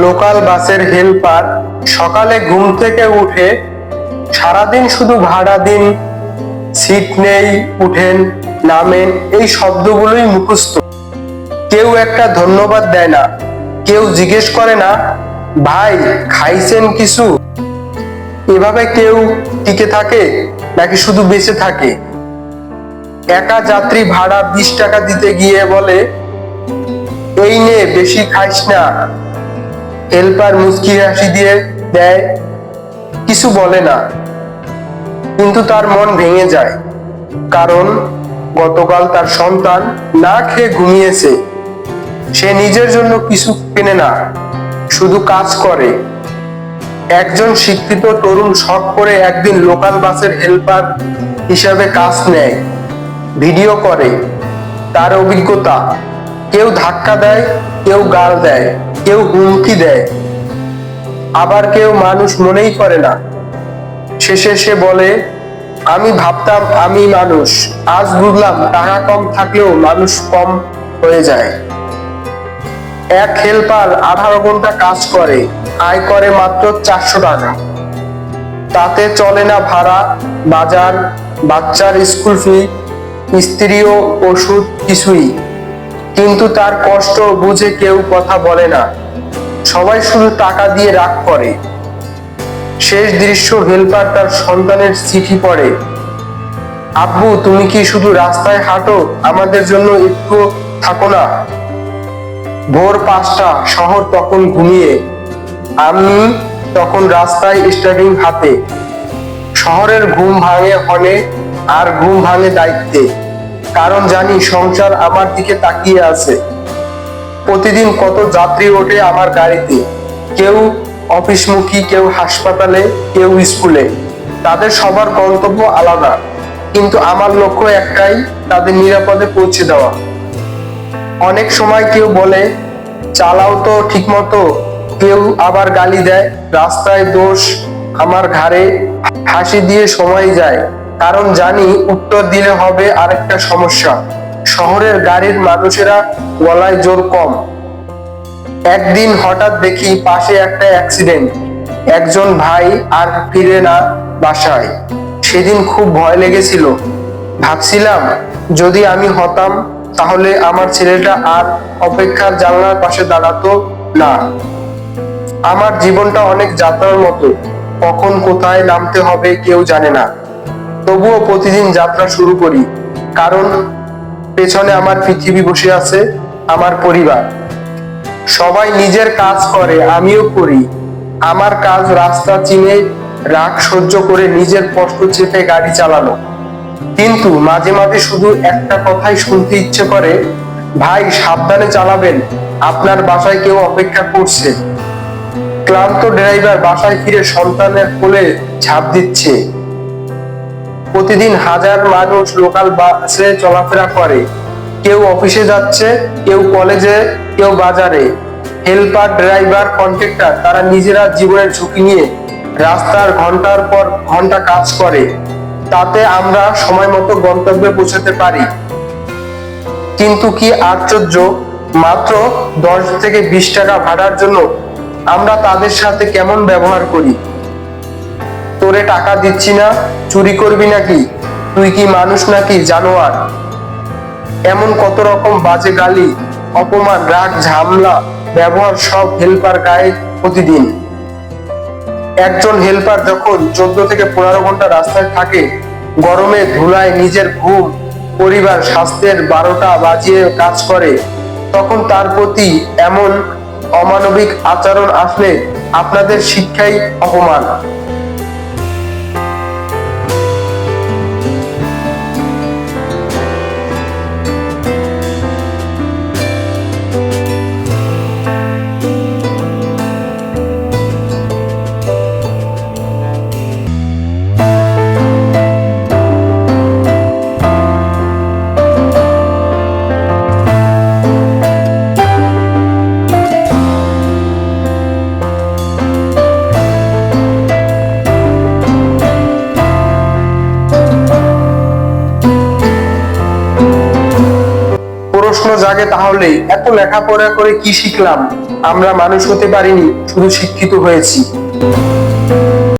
Local বাসের helper সকালে ঘুম থেকে উঠে সারাদিন শুধু ভাড়া দিন, সিট নেই, উঠেন, নামেন, এই শব্দগুলোই মুখস্থ। কেউ একটা ধন্যবাদ দেয় না, কেউ জিজ্ঞেস করে না, ভাই, খাইছেন কিছু? এভাবে কেউ টিকে থাকে নাকি শুধু বেঁচে থাকে? একা যাত্রী ভাড়া বিশ টাকা দিতে গিয়ে বলে, এই নে, বেশি খাইস না। হেল্পার মুচকি হাসি দিয়ে দেয়, কিছু বলে না। কিন্তু তার মন ভেঙে যায়, কারণ গতকাল তার সন্তান না খেয়ে ঘুমিয়েছে। সে নিজের জন্য কিছু কেনে না, শুধু কাজ করে। একজন শিক্ষিত তরুণ শখ করে একদিন লোকাল বাসের হেল্পার হিসাবে কাজ নেয়, ভিডিও করে। তার অভিজ্ঞতা, কেউ ধাক্কা দেয়, কেউ গাল দেয়। কেউ হুমকি দেয়। আবার কেউ মানুষ মনেই করে না। শেষে সে বলে, আমি ভাবতাম আমি মানুষ, আজ বুঝলাম টাকা কম থাকলেও মানুষ কম হয়ে যায়। এক হেল্পার আঠারো ঘণ্টা কাজ করে, আয় করে মাত্র চারশো টাকা। তাতে চলে না ভাড়া, বাজার, বাচ্চার স্কুল ফি স্ত্রী ওষুধ কিছুই। কিন্তু তার কষ্ট বুঝে কেউ কথা বলে না। সবাই শুধু টাকা দিয়ে রাগ করে। শেষ দৃশ্য হেল্পার তার সন্তানের চিঠি পড়ে। আব্বু, তুমি কি শুধু রাস্তায় হাঁটো? আমাদের জন্য একটু থাকো না। ভোর পাঁচটা, শহর তখন ঘুমিয়ে। আমি তখন রাস্তায় স্টার্টিং হাতে। শহরের ঘুম ভাঙে হনে আর ঘুম ভাঙে দায়িত্বে। কারণ জানি সংসার আমার দিকে তাকিয়ে আছে। প্রতিদিন কত যাত্রী ওঠে আমার গাড়িতে। কেউ অফিসমুখী, কেউ হাসপাতালে, কেউ স্কুলে। তাদের সবার গন্তব্য আলাদা। কিন্তু আমার লক্ষ্য একটাই, তাদের নিরাপদে পৌঁছে দেওয়া। অনেক সময় কেউ বলে, চালাও তো ঠিকমতো। কেউ আবার গালি দেয়, রাস্তায় দোষ, আমার ঘাড়ে হাসি দিয়ে সময় যায়। কারণ জানি উত্তর দিলে হবে আরেকটা সমস্যা। শহরের গাড়ির মানুষেরা গলায় জোর কম। একদিন হঠাৎ দেখি পাশে একটা অ্যাক্সিডেন্ট একজন ভাই আর ফিরে না বাসায়। সেদিন খুব ভয় লেগেছিল। ভাবছিলাম, যদি আমি হতাম, তাহলে আমার ছেলেটা আর অপেক্ষার জানলার পাশে দাঁড়াতো না। আমার জীবনটা অনেক যাত্রার মতো। কখন কোথায় নামতে হবে কেউ জানে না। তবুও প্রতিদিন যাত্রা শুরু করি। কারণ পেছনে আমার পৃথিবী বসে আছে, আমার পরিবার। সবাই নিজের কাজ করে, আমিও করি। আমার কাজ রাস্তা চিনে রাগ সহ্য করে নিজের কষ্ট চেপে গাড়ি চালানো। কিন্তু মাঝে মাঝে শুধু একটা কথাই শুনতে ইচ্ছে করে, ভাই, সাবধানে চালাবেন, আপনার বাসায় কেউ অপেক্ষা করছে। ক্লান্ত ড্রাইভার বাসায় ফিরে সন্তানের কোলে ঝাঁপ দিচ্ছে। প্রতিদিন হাজার মানুষ লোকাল বাসে চলাফেরা করে। কেউ অফিসে যাচ্ছে, কেউ কলেজে, কেউ বাজারে। হেল্পার, ড্রাইভার, কন্ট্রাক্টর, তারা নিজেরা জীবনের ঝুঁকি নিয়ে রাস্তার ঘণ্টার পর ঘণ্টা কাজ করে। তাতে আমরা সময় মতো গন্তব্যে পৌঁছাতে পারি। কিন্তু কি আশ্চর্য, মাত্র দশ থেকে বিশ টাকা ভাড়ার জন্য আমরা তাদের সাথে কেমন ব্যবহার করি? তোরে টাকা দিচ্ছি না, চুরি করবি নাকি? তুই কি মানুষ নাকি, জানোয়ার? এমন কত রকম বাজে গালি, অপমান, রাগ, ঝামলা, ব্যবহার সব হেল্পার গায়ে প্রতিদিন। একজন হেল্পার যখন চোদ্দ থেকে পনেরো ঘণ্টা রাস্তায় থাকে, গরমে ধুলায় নিজের ঘুম, পরিবার স্বাস্থ্যের বারোটা বাজিয়ে কাজ করে, তখন তার প্রতি এমন অমানবিক আচরণ আসলে আপনাদের শিক্ষাই অপমান। প্রশ্ন জাগে তাহলে, এত লেখাপড়া করে কি শিখলাম? আমরা মানুষ হতে পারিনি, শুধু শিক্ষিত হয়েছি।